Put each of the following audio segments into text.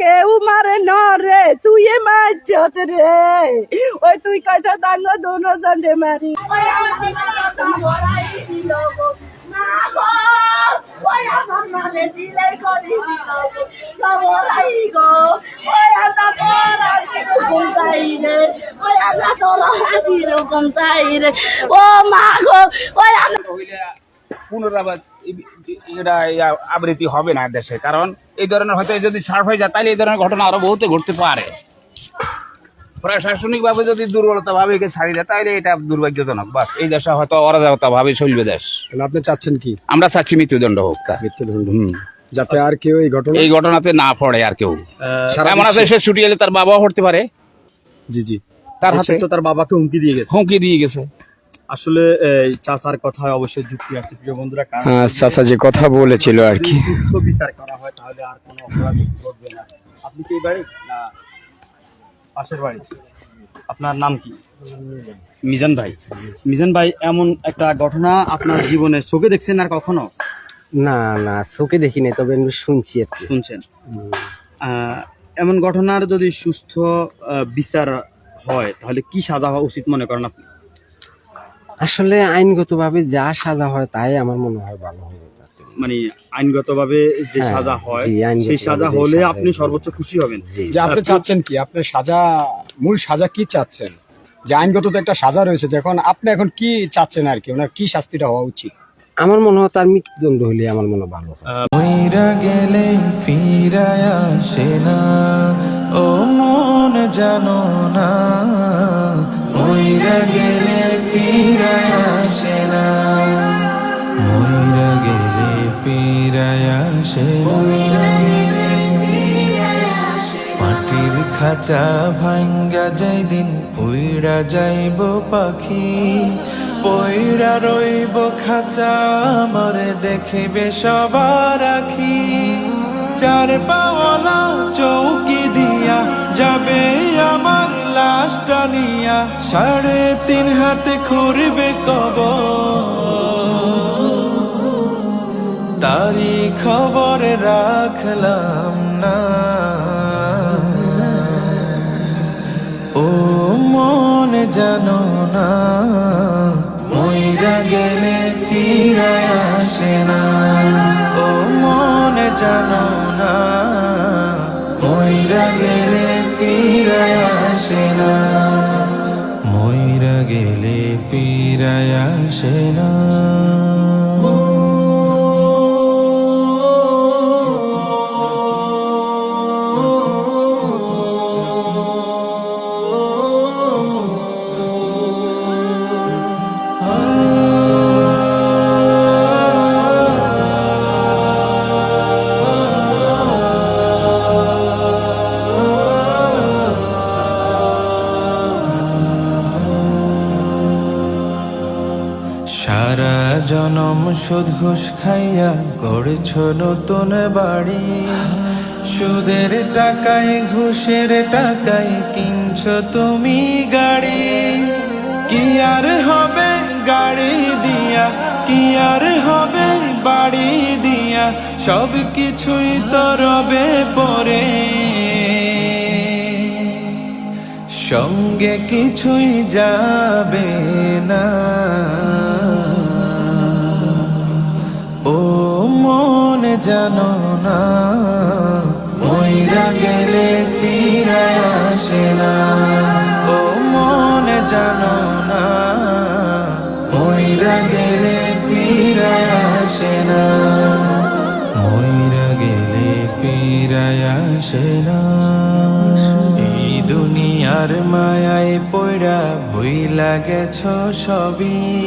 কেউ মারে ন রে তুই মারছত রে। ওই তুই কইছ দাঙ্গ দোনো জন্ডে মারি। ওই আমার মরাই দিল গো। মা গো ওই আমার দিলে করি দিল গো। সবরাই গো ওই আল্লাহ তোরা সেরকম চাই রে। ওই আল্লাহ তোরা সেরকম চাই রে। ও মা গো ওই পুনরাবাদ এটা ইয়া আবৃত্তি হবে না দেশে কারণ এই ধরনের হয়তো যদি সার্ফ হয়ে যায় তাহলে এই ধরনের ঘটনা আরও বহুতে ঘটতে পারে। প্রশাসনিক ভাবে যদি দুর্বলতা ভাবে একে ছাড়ি দেয় তাহলে এটা দুর্ভাগ্যজনক। বাস এই দেশে হয়তো অরাজকতা ভাবে চলবে দেশ। তাহলে আপনি চাচ্ছেন কি? আমরা চাচ্ছি মৃত্যুদণ্ড হোক তার। মৃত্যুদণ্ড। হুম। যাতে আর কেউ এই ঘটনা এই ঘটনাতে না পড়ে আর কেউ। সারা এমন আছে সে ছুটি এলে তার বাবাও পড়তে পারে। জি জি। তার হাতে তো তার বাবাকে হুমকি দিয়ে গেছে। হুমকি দিয়ে গেছে। আসলে এই চাচার কথায় অবশ্যই যুক্তি আছে। প্রিয় বন্ধুরা কারণ চাচা যে কথা বলেছিল আর যদি সুস্থ বিচার করা হয় তাহলে আর কোনো অপরাধ ঘটবে না। আপনি কি বাড়ি না পাশের বাড়ি? আপনার নাম কি? মিজান ভাই। মিজান ভাই এমন একটা ঘটনা আপনার জীবনে চোখে দেখছেন আর কখনো? না না চোখে দেখিনি তবে আমি শুনছি আর শুনছেন? এমন ঘটনার যদি সুস্থ বিচার হয় তাহলে কি সাজা হওয়া উচিত মনে করেন আপনি? আসলে আইনগতভাবে যা সাজা হয় তাই আমার মনে হয় ভালো হবে মানে আইনগতভাবে যে হ্যাঁ, সাজা হয় সেই সাজা হলে আপনি সর্বোচ্চ খুশি হবেন। যে আপনি চাচ্ছেন কি? আপনি সাজা মূল সাজা কি চাচ্ছেন? যে আইনগত তো একটা সাজা রয়েছে যখন আপনি এখন কি চাচ্ছেন আর কি? ওনার কি শাস্তিটা হওয়া উচিত? আমার মনে হয় তার মৃত্যুদণ্ড হলে আমার মনে হয় ভালো মইরা গেলে ফিরায় আসে না ও মন জানো না। মইরা গেলে ফিরায় আসে না মইরা গেলে মাটির খাঁচা ভাঙ্গা যাই দিন উইড়া যাইব পাখি, পইড়া রইব খাঁচা মরে দেখিবে সবার আখি। চার পাওয়ালা চৌকি দিয়া যাবে আমার নিয়া সাড়ে তিন হাতে খুরবে কব তারি খবর রাখলাম না। ও মন জানো না মইরা গেলে আসে না। ও মন জানো না মইরা গেলে ফিরায় আসে না। ফিরায় আসে জনম সুদ ঘুষ খাইয়া গড়েছ নতুন বাড়ি। সুদের টাকায়, ঘুষের টাকায় কিনছ তুমি গাড়ি। কি আর হবে গাড়ি দিয়া, কি আর হবে বাড়ি দিয়া, সব কিছুই তো রবে পরে। সঙ্গে কিছুই যাবে না। জানো না। মইরা গেলে ফিরায় আসে না। ও মন জানো না। মইরা গেলে ফিরায় আসে না। গেলে না। এই দুনিয়ার মায়ায় পড়া ভুইলা গেছ সবই।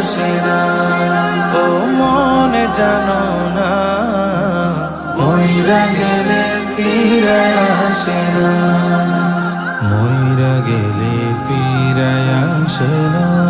আসে না ও মনে জানো না, ময়রা গেলে ফিরে আসে না ময়রা গেলে ফিরে আসে না